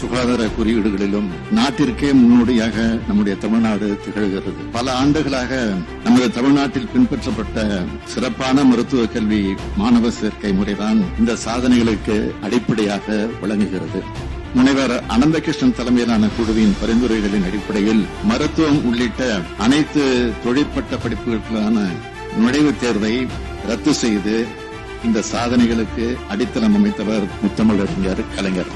சுகாதார குறியீடுகளிலும் நாட்டிற்கே முன்னோடியாக நம்முடைய தமிழ்நாடு திகழ்கிறது. பல ஆண்டுகளாக நமது தமிழ்நாட்டில் பின்பற்றப்பட்ட சிறப்பான மருத்துவ கல்வி மாணவ சேர்க்கை முறைதான் இந்த சாதனைகளுக்கு அடிப்படையாக விளங்குகிறது. முனைவர் அனந்தகிருஷ்ணன் தலைமையிலான குழுவின் பரிந்துரைகளின் அடிப்படையில் மருத்துவம் உள்ளிட்ட அனைத்து தொழிற்பட்ட படிப்புகளுக்கான நுழைவுத் தேர்வை ரத்து செய்து இந்த சாதனைகளுக்கு அடித்தளம் அமைத்தவர் முத்தமிழறிஞர் கலைஞர்.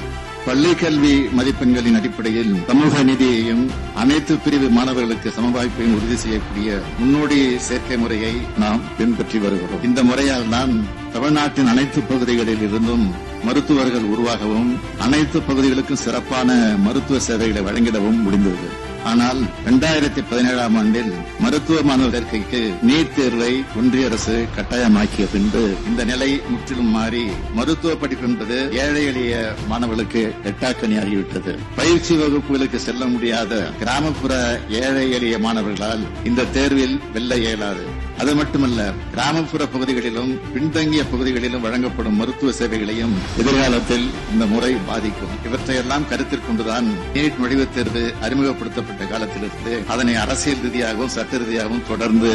பள்ளி கல்வி மதிப்பெண்களின் அடிப்படையில் சமூக நிதியையும் அனைத்து பிரிவு மாணவர்களுக்கு சமவாய்ப்பையும் உறுதி செய்யக்கூடிய முன்னோடி சேர்க்கை முறையை நாம் பின்பற்றி வருகிறோம். இந்த முறையால் தான் தமிழ்நாட்டின் அனைத்து பகுதிகளில் இருந்தும் மருத்துவர்கள் உருவாகவும் அனைத்து பகுதிகளுக்கும் சிறப்பான மருத்துவ சேவைகளை வழங்கிடவும் முடிந்தது. ஆனால் இரண்டாயிரத்தி பதினேழாம் ஆண்டில் மருத்துவ மாணவர் சேர்க்கைக்கு நீட் தேர்வை ஒன்றிய அரசு கட்டாயமாக்கிய பின்பு இந்த நிலை முற்றிலும் மாறி மருத்துவ படிப்பு என்பது ஏழை எளிய மாணவர்களுக்கு எட்டாக்கணியாகிவிட்டது பயிற்சி வகுப்புகளுக்கு செல்ல முடியாத கிராமப்புற ஏழை எளிய மாணவர்களால் இந்த தேர்வில் வெல்ல இயலாது. அது மட்டுமல்ல கிராமப்புற பகுதிகளிலும் பின்தங்கிய பகுதிகளிலும் வழங்கப்படும் மருத்துவ சேவைகளையும் எதிர்காலத்தில் இந்த முறை பாதிக்கும். இவற்றையெல்லாம் கருத்தில் கொண்டுதான் நீட் நுழைவுத் தேர்வு அறிமுகப்படுத்தப்பட்ட காலத்திலிருந்து அதனை அரசியல் ரீதியாகவும் சட்ட வாக்குறுதியாகவும் தொடர்ந்து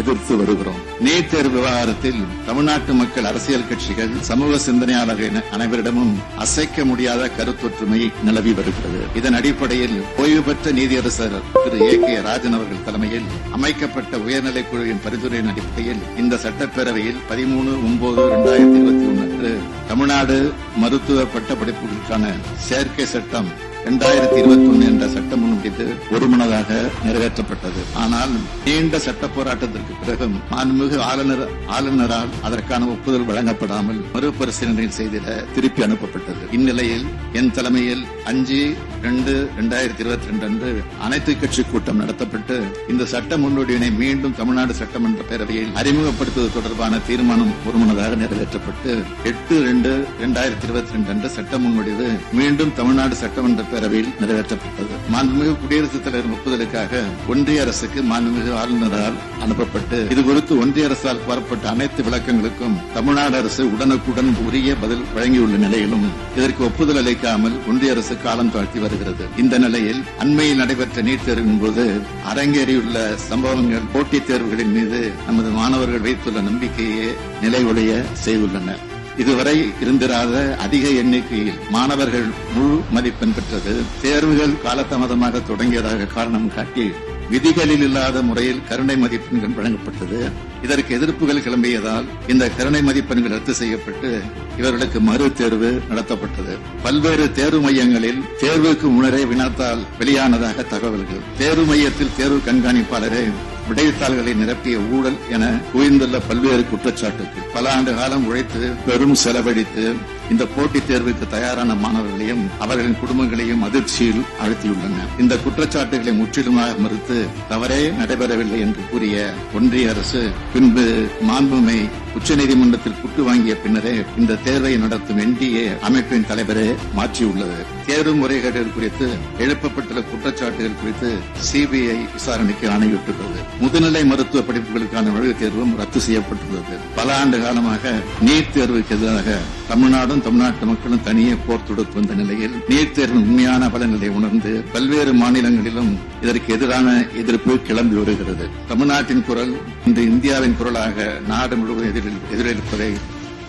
எதிர்த்து வருகிறோம். நீட் தேர்வு விவகாரத்தில் தமிழ்நாட்டு மக்கள் அரசியல் கட்சிகள் சமூக சிந்தனையாளர்கள் அனைவரிடமும் அசைக்க முடியாத கருத்தொற்றுமை நிலவி வருகிறது. இதன் அடிப்படையில் ஓய்வு பெற்ற நீதியரசர் திரு ஏ கே ராஜன் அவர்கள் தலைமையில் அமைக்கப்பட்ட உயர்நிலைக் குழுவின் பரிந்துரையின் அடிப்படையில் இந்த சட்டப்பேரவையில் பதிமூணு ஒன்பது இரண்டாயிரத்தி இருபத்தி ஒன்று தமிழ்நாடு மருத்துவ பட்ட படிப்புகளுக்கான சேர்க்கை சட்டம் இரண்டாயிரத்தி இருபத்தி ஒன்னு என்ற சட்ட முன்வடிவு ஒருமனதாக நிறைவேற்றப்பட்டது. ஆனால் நீண்ட சட்ட போராட்டத்திற்கு பிறகு மாண்புமிகு ஆளுநர் ஆளுநரால் அதற்கான ஒப்புதல் வழங்கப்படாமல் மறுபரிசீலனை செய்திட திருப்பி அனுப்பப்பட்டது. இந்நிலையில் என் தலைமையில் அஞ்சு ரெண்டு இரண்டாயிரத்தி இருபத்தி ரெண்டு அன்று அனைத்து கட்சி கூட்டம் நடத்தப்பட்டு இந்த சட்ட முன்னோடியினை மீண்டும் தமிழ்நாடு சட்டமன்ற பேரவையில் அறிமுகப்படுத்துவது தொடர்பான தீர்மானம் ஒருமனதாக நிறைவேற்றப்பட்டு எட்டு ரெண்டு இரண்டாயிரத்தி இருபத்தி ரெண்டு அன்று சட்ட முன்வடிவு மீண்டும் தமிழ்நாடு சட்டமன்ற பேரவையில் நிறைவேற்றப்பட்டது. மாண்புமிகு குடியரசுத் தலைவர் ஒப்புதலுக்காக ஒன்றிய அரசுக்கு மாண்புமிகு ஆளுநரால் அனுப்பப்பட்டு இது குறித்து ஒன்றிய அரசால் கோரப்பட்ட அனைத்து விளக்கங்களுக்கும் தமிழ்நாடு அரசு உடனுக்குடன் உரிய பதில் வழங்கியுள்ள நிலையிலும் இதற்கு ஒப்புதல் அளிக்காமல் ஒன்றிய அரசு காலம் தாழ்த்தி வருகிறது. இந்த நிலையில் அண்மையில் நடைபெற்ற நீட் தேர்வின் போது அரங்கேறியுள்ள சம்பவங்கள் போட்டித் தேர்வுகளின் மீது நமது மாணவர்கள் வைத்துள்ள நம்பிக்கையே நிலைகுலைய செய்துள்ளன. இதுவரை இருந்திராத அதிக எண்ணிக்கையில் மாணவர்கள் முழு மதிப்பெண் பெற்றது. தேர்வுகள் காலதாமதமாக தொடங்கியதாக காரணம் காட்டி விதிகளில் இல்லாத முறையில் கருணை மதிப்பெண்கள் வழங்கப்பட்டது. இதற்கு எதிர்ப்புகள் கிளம்பியதால் இந்த கருணை மதிப்பெண்கள் ரத்து செய்யப்பட்டு இவர்களுக்கு மறு தேர்வு நடத்தப்பட்டது. பல்வேறு தேர்வு மையங்களில் தேர்வுக்கு முன்னரே வினாத்தால் வெளியானதாக தகவல்கள். தேர்வு மையத்தில் தேர்வு கண்காணிப்பாளரே விடைத்தாள்களை நிரப்பிய ஊழல் என குவிந்துள்ள பல்வேறு குற்றச்சாட்டுக்கு பல ஆண்டு காலம் உழைத்து பெரும் செலவழித்து இந்த போட்டித் தேர்வுக்கு தயாரான மாணவர்களையும் அவர்களின் குடும்பங்களையும் அதிர்ச்சியில் அழுத்தியுள்ளனர் இந்த குற்றச்சாட்டுகளை முற்றிலுமாக மறுத்து தவறே நடைபெறவில்லை என்று கூறிய ஒன்றிய அரசு பின்பு மாண்புமை உச்சநீதிமன்றத்தில் குட்டு வாங்கிய பின்னரே இந்த தேர்வை நடத்தும் என்டிஏ அமைப்பின் தலைவரே மாற்றியுள்ளது. தேர்வு முறைகேடுகள் குறித்து எழுப்பப்பட்டுள்ள குற்றச்சாட்டுகள் குறித்து சிபிஐ விசாரணைக்கு ஆணையிட்டுள்ளது. முதுநிலை மருத்துவ படிப்புகளுக்கான நுழைவுத் தேர்வும் ரத்து செய்யப்பட்டுள்ளது. பல ஆண்டு காலமாக நீட் தேர்வுக்கு எதிராக தமிழ்நாடும் தமிழ்நாட்டு மக்களும் தனியே போர் தொடுத்து வந்த நிலையில் நீட் தேர்வின் உண்மையான பலநிலை உணர்ந்து பல்வேறு மாநிலங்களிலும் இதற்கு எதிரான எதிர்ப்பு கிளம்பி வருகிறது. தமிழ்நாட்டின் குரல் இன்று இந்தியாவின் குரலாக நாடு முழுவதும் எதிரில் எதிரொலிப்பதை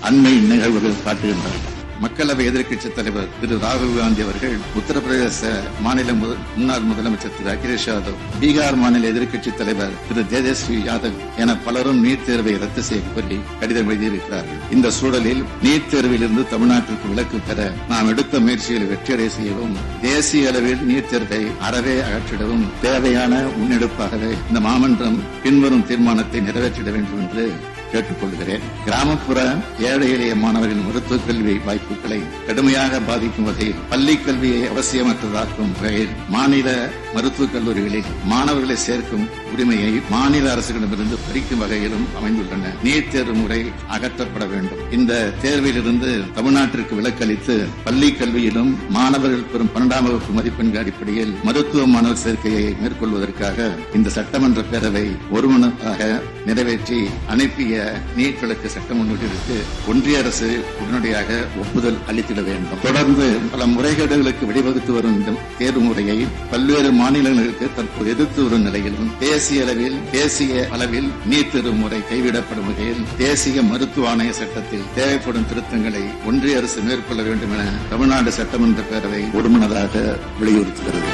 அண்மை நிகழ்வுகள் காட்டுகின்றன. மக்களவை எதிர்க்கட்சித் தலைவர் திரு ராகுல் காந்தி அவர்கள் உத்தரப்பிரதேச மாநில முன்னாள் முதலமைச்சர் திரு அகிலேஷ் யாதவ் பீகார் மாநில எதிர்க்கட்சித் தலைவர் திரு தேஜஸ்வி யாதவ் என பலரும் நீட் தேர்வை ரத்து செய்ய கோரி கடிதம் எழுதியிருக்கிறார்கள். இந்த சூழலில் நீட் தேர்விலிருந்து தமிழ்நாட்டிற்கு விலக்கு பெற நாம் எடுத்த முயற்சிகளை வெற்றியடை செய்யவும் தேசிய அளவில் நீட் தேர்வை அறவே அகற்றிடவும் தேவையான முன்னெடுப்பாகவே இந்த மாமன்றம் பின்வரும் தீர்மானத்தை நிறைவேற்றிட வேண்டும் என்று கேட்டுக்கொள்கிறேன். கிராமப்புற ஏழை எளிய மாணவர்களின் மருத்துவக் கல்வி வாய்ப்புகளை கடுமையாக பாதிக்கும் வகையில் பள்ளி கல்வியை அவசியமற்றதாக்கும் வகையில் மாநில மருத்துவக் கல்லூரிகளில் மாணவர்களை சேர்க்கும் உரிமையை மாநில அரசுகளிடமிருந்து பறிக்கும் வகையிலும் அமைந்துள்ளன. நீட் தேர்வு முறை அகற்றப்பட வேண்டும். இந்த தேர்விலிருந்து தமிழ்நாட்டிற்கு விலக்களித்து பள்ளி கல்வியிலும் மாணவர்கள் பெறும் பன்னெண்டாம் வகுப்பு மதிப்பெண்கள் அடிப்படையில் மருத்துவ மாணவர் சேர்க்கையை மேற்கொள்வதற்காக இந்த சட்டமன்ற பேரவை ஒருமனதாக நிறைவேற்றி அனுப்பிய நீட் விளக்கு சட்ட முன்வடிவிற்கு ஒன்றிய அரசு உடனடியாக ஒப்புதல் அளித்திட வேண்டும். தொடர்ந்து பல முறைகேடுகளுக்கு வழிவகுத்து வரும் இந்த தேர்வு முறையை பல்வேறு மாநிலங்களுக்கு தற்போது எதிர்த்து வரும் நிலையிலும் தேசிய அளவில் தேசிய அளவில் நீட் தேர்வு முறை கைவிடப்படும் வகையில் தேசிய மருத்துவ ஆணைய சட்டத்தில் தேவைப்படும் திருத்தங்களை ஒன்றிய அரசு மேற்கொள்ள வேண்டும் என தமிழ்நாடு சட்டமன்ற பேரவை ஒருமனதாக வலியுறுத்துகிறது.